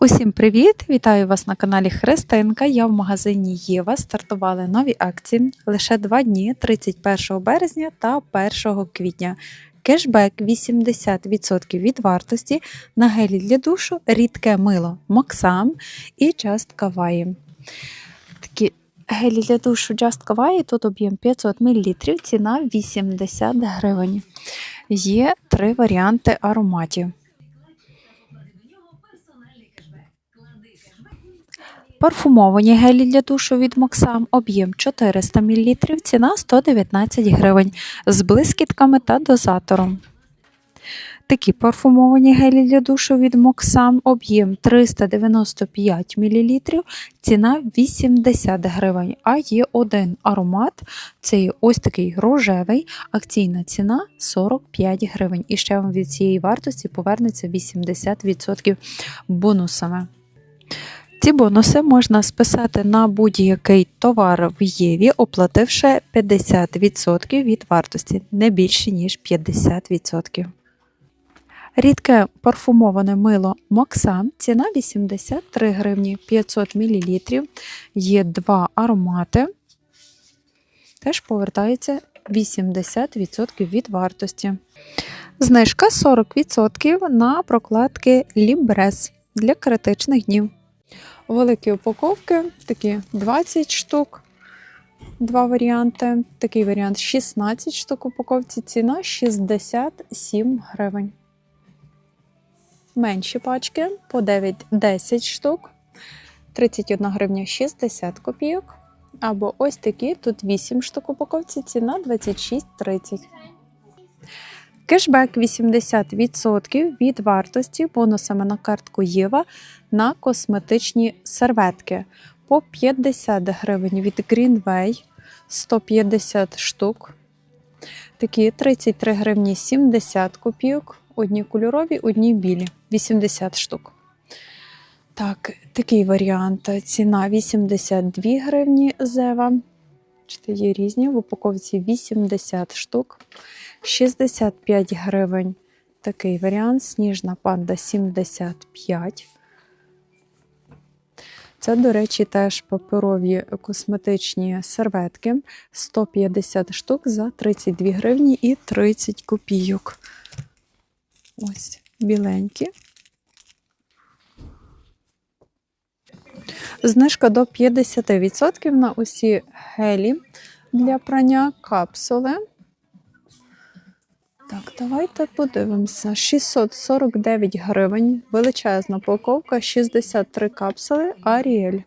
Усім привіт! Вітаю вас на каналі Христинка. Я в магазині Єва. Стартували нові акції лише два дні 31 березня та 1 квітня. Кешбек 80% від вартості на гелі для душу, рідке мило Максам і Just Kawaii. Такі гелі для душу Just Kawaii, тут об'єм 500 мл, ціна 80 гривень. Є три варіанти ароматів. Парфумовані гелі для душу від Максам, об'єм 400 мл, ціна 119 гривень з блискітками та дозатором. Такі парфумовані гелі для душу від Моксам, об'єм 395 мл, ціна 80 гривень. А є один аромат, це ось такий рожевий, акційна ціна 45 гривень. І ще вам від цієї вартості повернеться 80% бонусами. Ці бонуси можна списати на будь-який товар в Єві, оплативши 50% від вартості, не більше ніж 50%. Рідке парфумоване мило Моксам, ціна 83 гривні 500 мл. Є два аромати. Теж повертається 80% від вартості. Знижка 40% на прокладки Лібрес для критичних днів. Великі упаковки, такі 20 штук, два варіанти. Такий варіант 16 штук упаковці, ціна 67 гривень. Менші пачки по 9-10 штук, 31 гривня 60 копійок. Або ось такі, тут 8 штук упаковці, ціна 26,30. Кешбек 80% від вартості бонусами на картку Єва на косметичні серветки по 50 гривень від Greenway 150 штук. Такі 33 гривні 70 копійок. Одні кольорові, одні білі 80 штук. Так, такий варіант. Ціна 82 гривні зева. Бачите, Є різні в упаковці 80 штук. 65 гривень такий варіант. Сніжна панда 75. Це, до речі, теж паперові косметичні серветки 150 штук за 32 гривні і 30 копійок. Ось біленькі. Знижка до 50% на усі гелі для прання капсули. Так, давайте подивимося. 649 гривень, величезна упаковка, 63 капсули Аріель.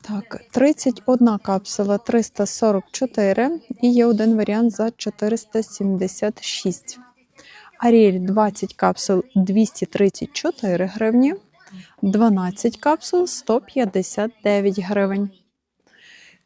Так, 31 капсула 344 і є один варіант за 476. Аріель 20 капсул 234 гривні, 12 капсул 159 гривень.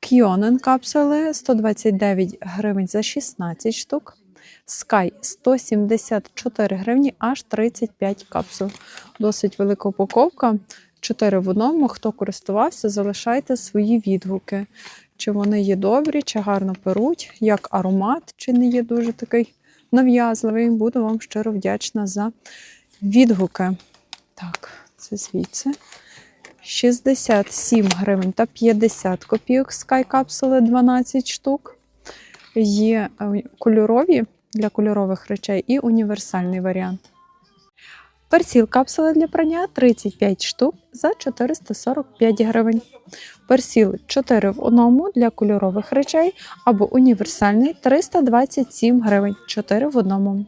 Кьонен капсули 129 гривень за 16 штук. Sky 174 гривні аж 35 капсул. Досить велика упаковка. 4 в одному. Хто користувався, залишайте свої відгуки. Чи вони є добрі, чи гарно перуть, як аромат, чи не є дуже такий нав'язливий. Буду вам щиро вдячна за відгуки. Так, це звідси. 67 гривень та 50 копійок Sky капсули 12 штук. Є е, кольорові для кольорових речей і універсальний варіант. Персіл капсули для прання 35 штук за 445 гривень. Персіл 4 в одному для кольорових речей або універсальний 327 гривень 4 в одному.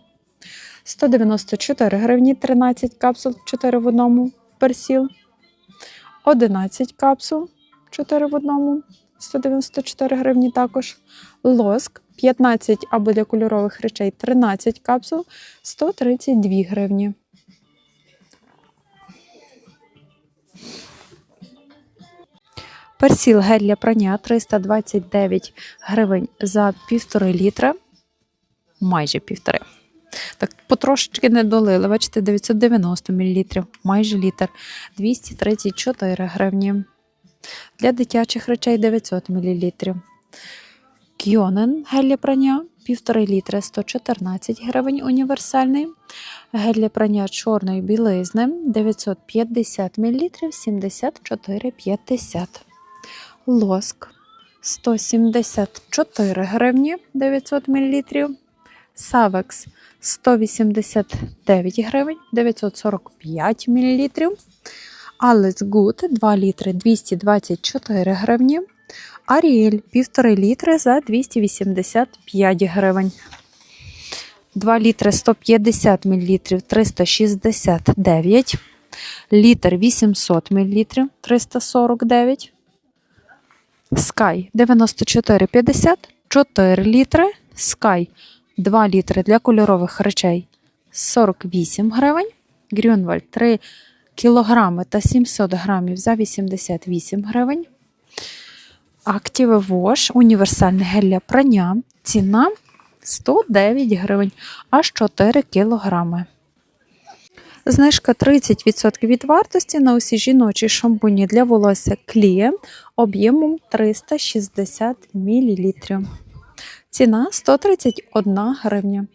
194 гривні 13 капсул 4 в одному персіл. 11 капсул 4 в одному, 194 гривні також. Лоск 15 або для кольорових речей 13 капсул 132 гривні. Персіл гель для прання 329 гривень за півтори літра. Майже півтори. Так, потрошечки не долили. Бачите, 990 мл, майже літр, 234 гривні. Для дитячих речей 900 мл. Кьонен гель прання 1,5 літри 114 гривень універсальний. Гель для прання чорної білизни 950 мл 74,50. Лоск 174 гривні 900 мл. Савекс 189 гривень 945 мл. Алес Гуд 2 літри 224 гривні. Аріель 1,5 літри за 285 гривень. 2 літри 150 мл 369. Літр 800 мл 349. Sky 94,50, 4 літри. Sky 2 літри для кольорових речей 48 гривень. Грюнвальд 3 кілограми та 700 грамів за 88 гривень. Active Wash універсальне гель для прання. Ціна 109 гривень, аж 4 кілограми. Знижка 30% від вартості на усі жіночі шампуні для волосся Кліє об'ємом 360 мл. Ціна 131 гривня.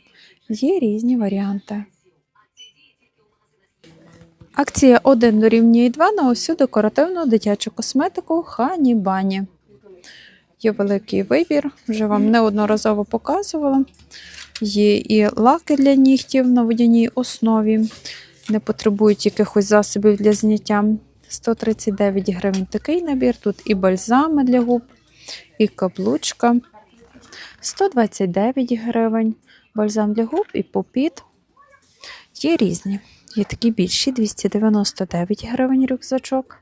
Є різні варіанти. Акція 1 дорівнює 2 на усю декоративну дитячу косметику Хані Бані. Є великий вибір, вже вам неодноразово показувала. Є і лаки для нігтів на водяній основі, не потребують якихось засобів для зняття. 139 гривень такий набір. Тут і бальзами для губ, і каблучка. 129 гривень. Бальзам для губ і попіт. Є різні. Є такі більші 299 гривень рюкзачок.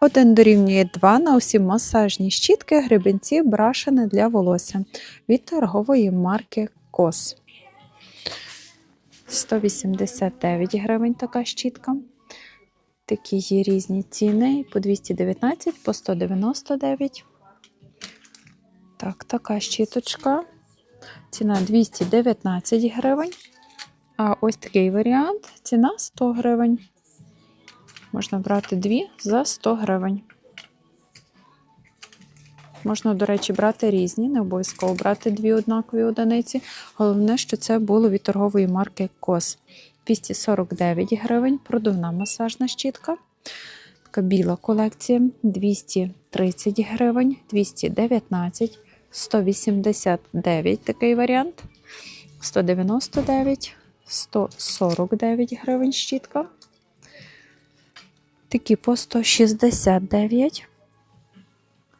Один дорівнює 2 на усі масажні щітки, гребенці, брашини для волосся від торгової марки Кос. 189 гривень така щітка. Такі є різні ціни по 219, по 199. Так, така щіточка. Ціна 219 гривень. А ось такий варіант. Ціна 100 гривень. Можна брати дві за 100 гривень. Можна, до речі, брати різні, не обов'язково брати дві однакові одиниці. Головне, що це було від торгової марки Кос. 249 гривень, продувна масажна щітка. Така біла колекція 230 гривень, 219, 189 такий варіант, 199, 149 гривень щітка. Такі по 169.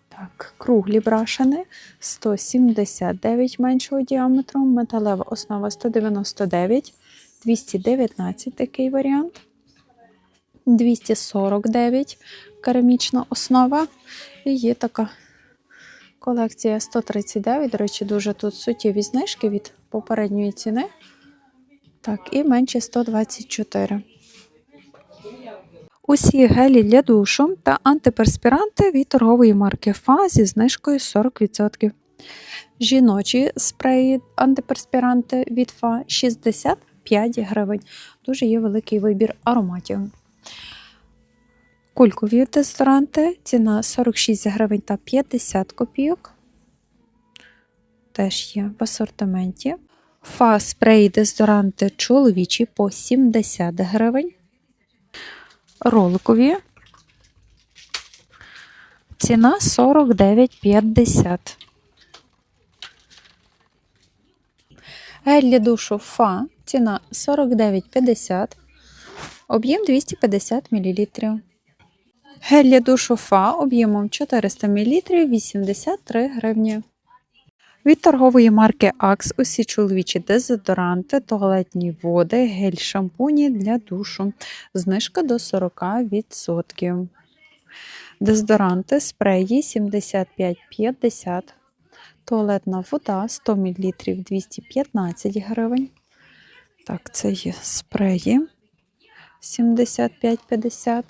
Так, круглі брашини 179 меншого діаметру, металева основа 199, 219 такий варіант. 249 керамічна основа. І є така колекція 139. До речі, дуже тут суттєві знижки від попередньої ціни. Так, і менше 124. Усі гелі для душу та антиперспіранти від торгової марки Фа зі знижкою 40%. Жіночі спреї антиперспіранти від Фа 65 гривень. Дуже є великий вибір ароматів. Кулькові дезодоранти ціна 46 гривень та 50 копійок. Теж є в асортименті. Фа спреї дезодоранти чоловічі по 70 гривень. Роликові. Ціна 49,50. Гель душу Фа. Ціна 49,50. Об'єм 250 мл. Гель для душу Фа об'ємом 400 мл 83 гривні. Від торгової марки Axe усі чоловічі дезодоранти, туалетні води, гель шампуні для душу. Знижка до 40%. Дезодоранти, спреї 75,50. Туалетна вода 100 мл 215 гривень. Так, це є спреї 75,50.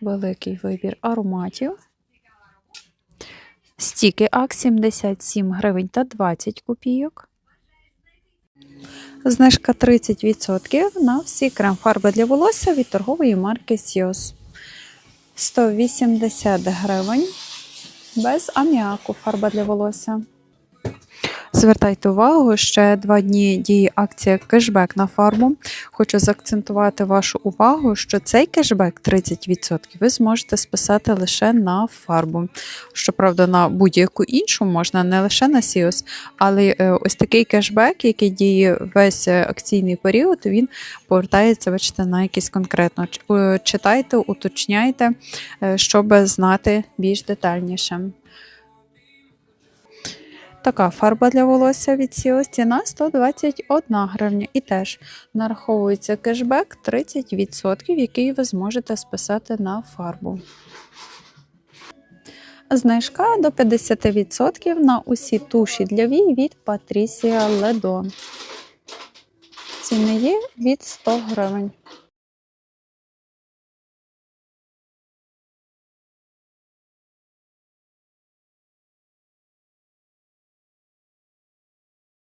Великий вибір ароматів. Стіки АК 77 гривень та 20 копійок. Знижка 30% на всі крем-фарби для волосся від торгової марки Сіос. 180 гривень. без аміаку фарба для волосся. Звертайте увагу, ще два дні діє акція кешбек на фарбу. Хочу заакцентувати вашу увагу, що цей кешбек 30% ви зможете списати лише на фарбу. Щоправда, на будь-яку іншу можна не лише на Сіос, але е, ось такий кешбек, який діє весь акційний період, він повертається, бачите, на якийсь конкретно. Е, Читайте, уточняйте, е, щоб знати більш детальніше. Така фарба для волосся від Сіос ціна 121 гривня. І теж нараховується кешбек 30%, який ви зможете списати на фарбу. Знижка до 50% на усі туші для вій від Patricia Ledon. Ціни є від 100 гривень.